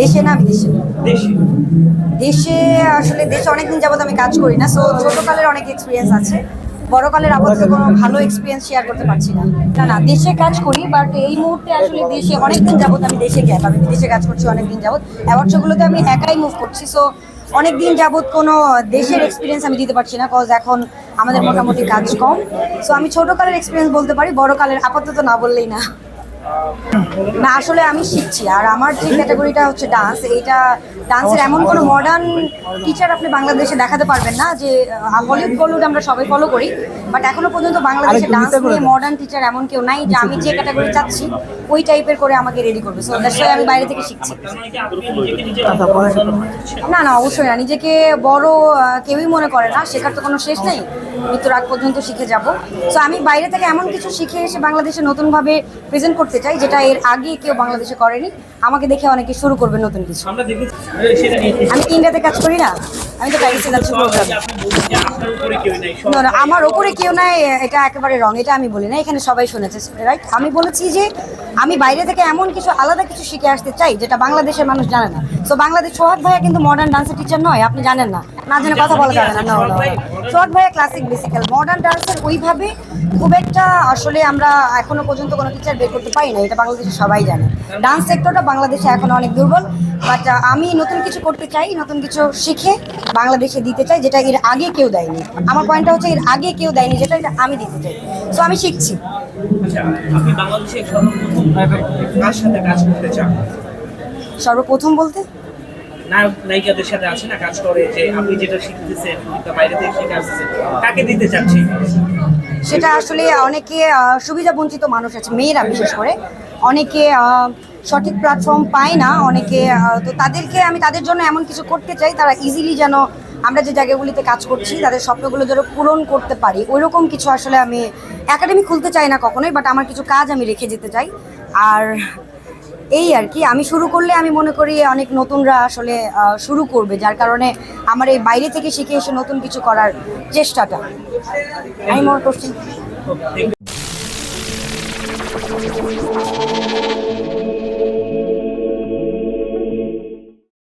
দেশে না বিদেশে? দেশে। আসলে দেশে অনেকদিন যাবত আমি কাজ করি না সো ছোটকালের অনেক এক্সপিরিয়েন্স আছে। বড়কালের আপাতত কোনো ভালো এক্সপিরিয়েন্স শেয়ার করতে পারছি না। না না দেশে কাজ করি বাট এই মুহূর্তে আসলে দেশে অনেকদিন যাবত আমি দেশে গ্যাপ আমি বিদেশে কাজ করছি অনেকদিন যাবত অ্যাওয়ার্ড শোগুলোতে আমি একাই মুভ করছি সো অনেকদিন যাবত কোনো দেশের এক্সপিরিয়েন্স আমি দিতে পারছি না কজ এখন আমাদের মোটামুটি কাজ কম। সো আমি ছোটকালের এক্সপিরিয়েন্স বলতে পারি বড়কালের আপাতত না বললেই না। না আসলে আমি শিখছি। আর আমার যে ক্যাটাগরিটা হচ্ছে ডান্স এইটা ডান্সের এমন কোনো মডার্ন টিচার আপনি বাংলাদেশে দেখাতে পারবেন না যে হলিউড বলিউড আমরা সবাই ফলো করি বাট এখনও পর্যন্ত বাংলাদেশে ডান্স নিয়ে মডার্ন টিচার এমন কেউ নাই যে আমি যে ক্যাটাগরি চাচ্ছি ওই টাইপের করে আমাকে রেডি করবে। সো দ্যাটস আমি বাইরে থেকে শিখছি? না না অবশ্যই না। নিজেকে বড় কেউই মনে করে না। শেখার তো কোনো শেষ নেই। মৃত্যুর আগ পর্যন্ত শিখে যাব। সো আমি বাইরে থেকে এমন কিছু শিখে এসে বাংলাদেশে নতুনভাবে প্রেজেন্ট করতে চাই যেটা এর আগে কেউ বাংলাদেশে করেনি। আমাকে দেখে অনেকে শুরু করবে নতুন কিছু- আমি ইন্ডিয়াতে কাজ করি না? আমি তো প্রোগ্রাম সব না আমার ওপরে কেউ নাই এটা একেবারে রং এটা আমি বলি না এখানে সবাই শুনেছে রাইট আমি বলেছি যে আমি বাইরে থেকে এমন কিছু আলাদা কিছু শিখে আসতে চাই যেটা বাংলাদেশের মানুষ জানে না। তো বাংলাদেশ সোহাগ ভাইয়া কিন্তু মডার্ন ডান্সের টিচার নয় আপনি জানেন না। না জেনে কথা বলা যাবে না না সোহাগ ভাইয়া ক্লাসিক বেসিক্যাল মডার্ন ডান্সের ওইভাবে খুব একটা আসলে আমরা এখনও পর্যন্ত কোনো টিচার বের করতে পারি না এটা বাংলাদেশে সবাই জানে। ডান্স সেক্টরটা বাংলাদেশে এখন অনেক দুর্বল। বাট আমি নতুন কিছু করতে চাই নতুন কিছু শিখে বাংলাদেশে দিতে চাই যেটা এর আগে কেউ দেয়নি। আমার পয়েন্টটা হচ্ছে এর আগে কেউ দেয়নি যেটা এটা আমি দিতে চাই। সো আমি শিখছি। আচ্ছা আপনি বাংলাদেশে সর্বপ্রথম কার সাথে কাজ করতে চান? সর্বপ্রথম বলতে? নায়ক নায়িকাদের সাথে আছে না কাজ করে যে আপনি যেটা শিখতেছেন বাইরে থেকে শিখে আসতেছেন কাকে দিতে চাচ্ছি সেটা আসলে অনেকে সুবিধা বঞ্চিত মানুষ আছে মেয়েরা বিশেষ করে। অনেকে সঠিক প্ল্যাটফর্ম পায় না অনেকে তো তাদেরকে আমি তাদের জন্য এমন কিছু করতে চাই, তারা ইজিলি যেন আমরা যে জায়গাগুলিতে কাজ করছি, তাদের স্বপ্নগুলো যেন পূরণ করতে পারি। ওইরকম কিছু আসলে আমি একাডেমি খুলতে চাই না কখনোই বাট আমার কিছু কাজ আমি রেখে যেতে চাই। আর এই আর কি, আমি শুরু করলে আমি মনে করি অনেক নতুনরা আসলে শুরু করবে, যার কারণে আমার এই বাইরে থেকে শিখে এসে নতুন কিছু করার চেষ্টাটা। আমি মনে করছি.